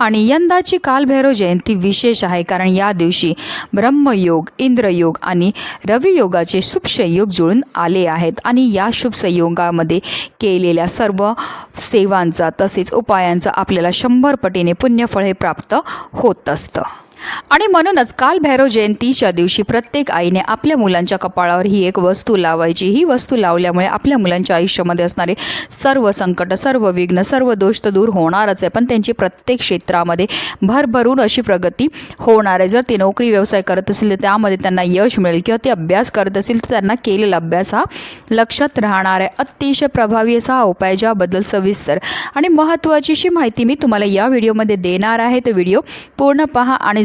आणि यंदाची कालभैरव जयंती विशेष आहे कारण या दिवशी ब्रह्मयोग इंद्रयोग आणि रवियोगाचे शुभ संयोग जुळून आले आहेत. आणि या शुभ संयोगामध्ये केलेल्या सर्व सेवांचा तसेच उपायांचा आपल्याला शंभर पटीने पुण्यफळ हे प्राप्त होत असतं. आणि म्हणूनच काल भैरव जयंतीच्या दिवशी प्रत्येक आईने आपल्या मुलांच्या कपाळावर ही एक वस्तू लावायची. ही वस्तू लावल्यामुळे आपल्या मुलांच्या आयुष्यामध्ये असणारे सर्व संकट सर्व विघ्न सर्व दोष तर दूर होणारच आहे. पण त्यांची प्रत्येक क्षेत्रामध्ये भरभरून अशी प्रगती होणार आहे. जर ते नोकरी व्यवसाय करत असेल तर त्यामध्ये त्यांना यश मिळेल किंवा ते अभ्यास करत असतील तर त्यांना केलेला अभ्यास हा लक्षात राहणार आहे. अतिशय प्रभावी असा हा उपाय ज्याबद्दल सविस्तर आणि महत्त्वाची अशी माहिती मी तुम्हाला या व्हिडिओमध्ये देणार आहे. तर व्हिडिओ पूर्ण पहा आणि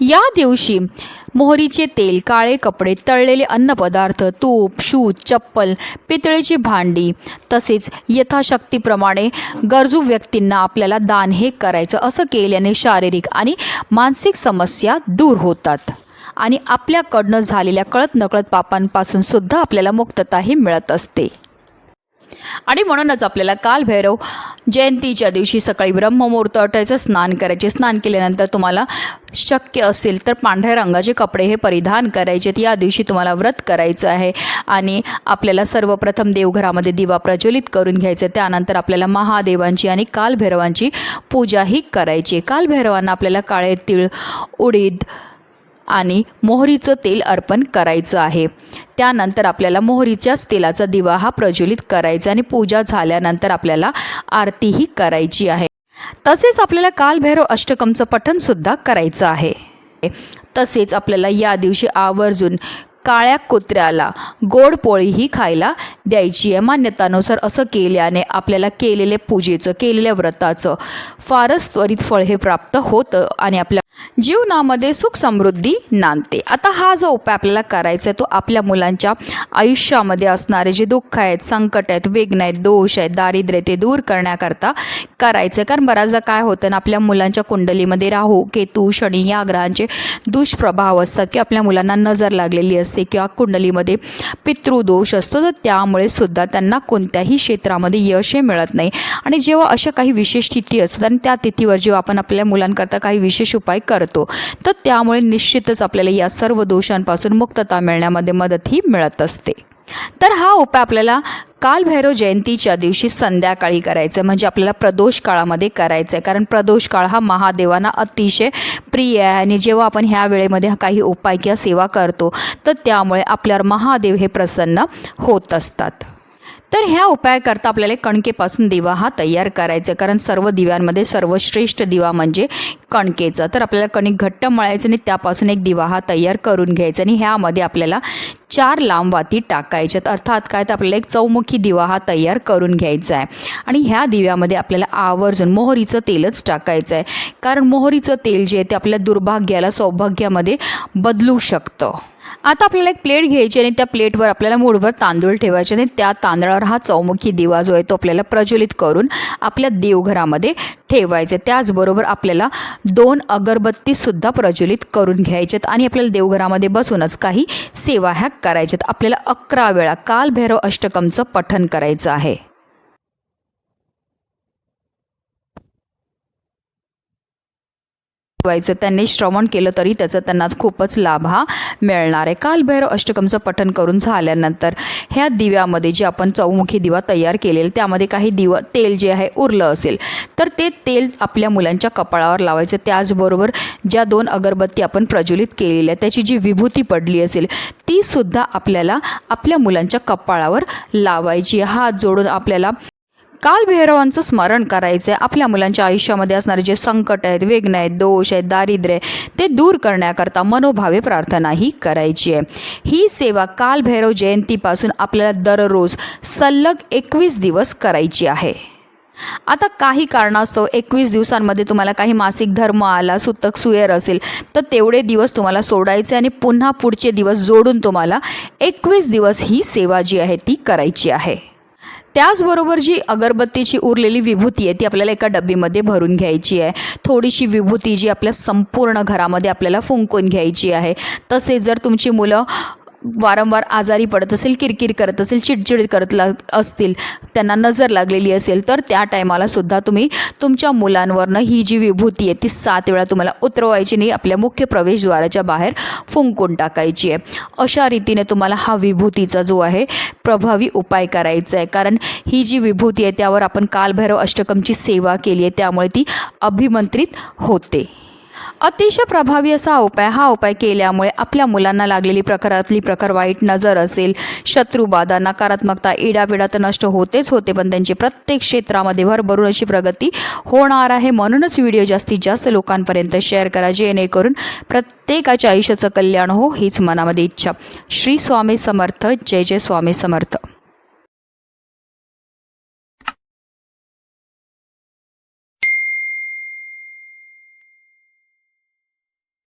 या दिवशी मोहरीचे तेल काळे कपडे तळलेले अन्नपदार्थ तूप शूज चप्पल पितळेची भांडी तसेच यथाशक्तीप्रमाणे गरजू व्यक्तींना आपल्याला दान हे करायचं असं केल्याने शारीरिक आणि मानसिक समस्या दूर होतात आणि आपल्याकडनं झालेल्या कळत नकळत पापांपासून सुद्धा आपल्याला मुक्तताही मिळत असते. आणि म्हणूनच आपल्याला कालभैरव जयंतीच्या दिवशी सकाळी ब्रह्ममुहूर्त अटायचं स्नान करायचे. स्नान केल्यानंतर तुम्हाला शक्य असेल तर पांढऱ्या रंगाचे कपडे हे परिधान करायचे. या दिवशी तुम्हाला व्रत करायचं आहे आणि आपल्याला सर्वप्रथम देवघरामध्ये दिवा प्रज्वलित करून घ्यायचं. त्यानंतर आपल्याला महादेवांची आणि कालभैरवांची पूजाही करायची. कालभैरवांना आपल्याला काळे तीळ उडीद आणि मोहरीचं तेल अर्पण करायचं आहे. त्यानंतर आपल्याला मोहरीच्याच तेलाचा दिवा हा प्रज्वलित करायचा आणि पूजा झाल्यानंतर आपल्याला आरतीही करायची आहे. तसेच आपल्याला कालभैरव अष्टकमचं पठणसुद्धा करायचं आहे. तसेच आपल्याला या दिवशी आवर्जून काळ्या कुत्र्याला गोड पोळीही खायला द्यायची आहे. मान्यतानुसार असं केल्याने आपल्याला केलेल्या पूजेचं केलेल्या व्रताचं फारच त्वरित फळ हे प्राप्त होतं आणि आपल्या जीवनामध्ये सुख समृद्धी नांदते आता हा जो उपाय आपल्याला करायचा आहे तो आपल्या मुलांच्या आयुष्यामध्ये असणारे जे दुःख आहेत संकट आहेत विघ्न आहेत दोष आहेत दारिद्र्य ते दूर करण्याकरता करायचं आहे. कारण बऱ्याचदा काय होतं ना आपल्या मुलांच्या कुंडलीमध्ये राहू केतू शनी या ग्रहांचे दुष्प्रभाव असतात की आपल्या मुलांना नजर लागलेली असते किंवा कुंडलीमध्ये पितृदोष असतो तर त्यामुळे सुद्धा त्यांना कोणत्याही क्षेत्रामध्ये यश हे मिळत नाही आणि जेव्हा अशा काही विशेष तिथी असतात आणि त्या तिथीवर जेव्हा आपण आपल्या मुलांकरता काही विशेष उपाय करतो. तर त्यामुळे निश्चितच आपल्याला या सर्व दोषांपासून मुक्तता मिळण्यामध्ये मदतही मिळत असते. तर हा उपाय आपल्याला कालभैरव जयंतीच्या दिवशी संध्याकाळी करायचं आहे म्हणजे आपल्याला प्रदोष काळामध्ये करायचं आहे कारण प्रदोष काळ हा महादेवांना अतिशय प्रिय आहे. आणि जेव्हा आपण ह्या वेळेमध्ये काही उपाय किंवा सेवा करतो तर त्यामुळे आपल्यावर महादेव हे प्रसन्न होत असतात. तर ह्या उपायाकरता आपल्याला कणकेपासून दिवा हा तयार करायचा आहे कारण सर्व दिव्यांमध्ये सर्वश्रेष्ठ दिवा म्हणजे कणकेचं. तर आपल्याला कणिक घट्ट मळायचं आणि त्यापासून एक दिवा हा तयार करून घ्यायचा आणि ह्यामध्ये आपल्याला चार लांब वाती टाकायच्यात अर्थात काय? तर आपल्याला एक चौमुखी दिवा हा तयार करून घ्यायचा आहे. आणि ह्या दिव्यामध्ये आपल्याला आवर्जून मोहरीचं तेलच टाकायचं आहे. कारण मोहरीचं तेल जे आहे ते आपल्या दुर्भाग्याला सौभाग्यामध्ये बदलू शकतं. आता आपल्याला एक प्लेट घ्यायची आणि त्या प्लेटवर आपल्याला मूठभर तांदूळ ठेवायचे आणि त्या तांदळावर हा चौमुखी दिवा जो आहे तो आपल्याला प्रज्वलित करून आपल्या देवघरामध्ये ठेवायचा त्याचबरोबर आपल्याला दोन अगरबत्तीसुद्धा प्रज्वलित करून घ्यायच्यात आणि आपल्याला देवघरामध्ये बसूनच काही सेवा ह्या करायच्यात. आपल्याला अकरा वेळा कालभैरव अष्टकमचं पठण करायचं आहे. व्हायचं त्यांनी श्रवण केलं तरी त्याचा त्यांना खूपच लाभ हा मिळणार आहे. कालभैरव अष्टकमचं पठण करून झाल्यानंतर ह्या दिव्यामध्ये जे आपण चौमुखी दिवा तयार केलेला त्यामध्ये काही दिवा तेल जे आहे उरलं असेल तर ते तेल आपल्या मुलांच्या कपाळावर लावायचं. त्याचबरोबर ज्या दोन अगरबत्ती आपण प्रज्वलित केलेल्या त्याची जी विभूती पडली असेल ती सुद्धा आपल्याला आपल्या मुलांच्या कपाळावर लावायची हात जोडून आपल्याला कालभैरवांचं स्मरण करायचं आहे आपल्या मुलांच्या आयुष्यामध्ये असणारे जे संकट आहेत विघ्न आहेत दोष आहेत दारिद्र्य आहे, ते दूर करण्याकरता मनोभावे प्रार्थना ही करायची आहे ही सेवा कालभैरव जयंतीपासून आपल्याला दररोज सलग एकवीस दिवस करायची आहे. आता काही कारणास्तव एकवीस दिवसांमध्ये तुम्हाला काही मासिक धर्म आला सुतक सुयर असेल तर तेवढे दिवस तुम्हाला सोडायचे आणि पुन्हा पुढचे दिवस जोडून तुम्हाला एकवीस दिवस ही सेवा जी आहे ती करायची आहे. त्याचबरोबर जी अगरबत्तीची उरलेली विभूती आहे ती आपल्याला एका डब्बीमध्ये भरून घ्यायची आहे. थोडीशी विभूती जी आपल्या संपूर्ण घरामध्ये आपल्याला फुंकून घ्यायची आहे. तसेच जर तुमची मुलं वारंवार आजारी पडत असेल किरकिर करत असेल चिडचिड करत ला असतील त्यांना नजर लागलेली असेल तर त्या टायमाला सुद्धा तुम्ही तुमच्या मुलांवरनं ही जी विभूती आहे ती सात वेळा तुम्हाला उतरवायची नाही. आपल्या मुख्य प्रवेशद्वाराच्या बाहेर फुंकून टाकायची आहे. अशा रीतीने तुम्हाला हा विभूतीचा जो आहे प्रभावी उपाय करायचा आहे. कारण ही जी विभूती आहे त्यावर आपण कालभैरव अष्टकमची सेवा केली आहे त्यामुळे ती अभिमंत्रित होते. अतिशय प्रभावी असा उपाय हा उपाय केल्यामुळे आपल्या मुलांना लागलेली प्रकारातली प्रकार वाईट नजर असेल. शत्रुबाधा नकारात्मकता इडापिडा तर नष्ट होतेच होते पण त्यांची प्रत्येक क्षेत्रामध्ये भरभरून अशी प्रगती होणार आहे. म्हणूनच व्हिडिओ जास्तीत जास्त लोकांपर्यंत शेअर करा जेणेकरून प्रत्येकाच्या आयुष्याचं कल्याण हो हीच मनामध्ये इच्छा. श्री स्वामी समर्थ जय जय स्वामी समर्थ.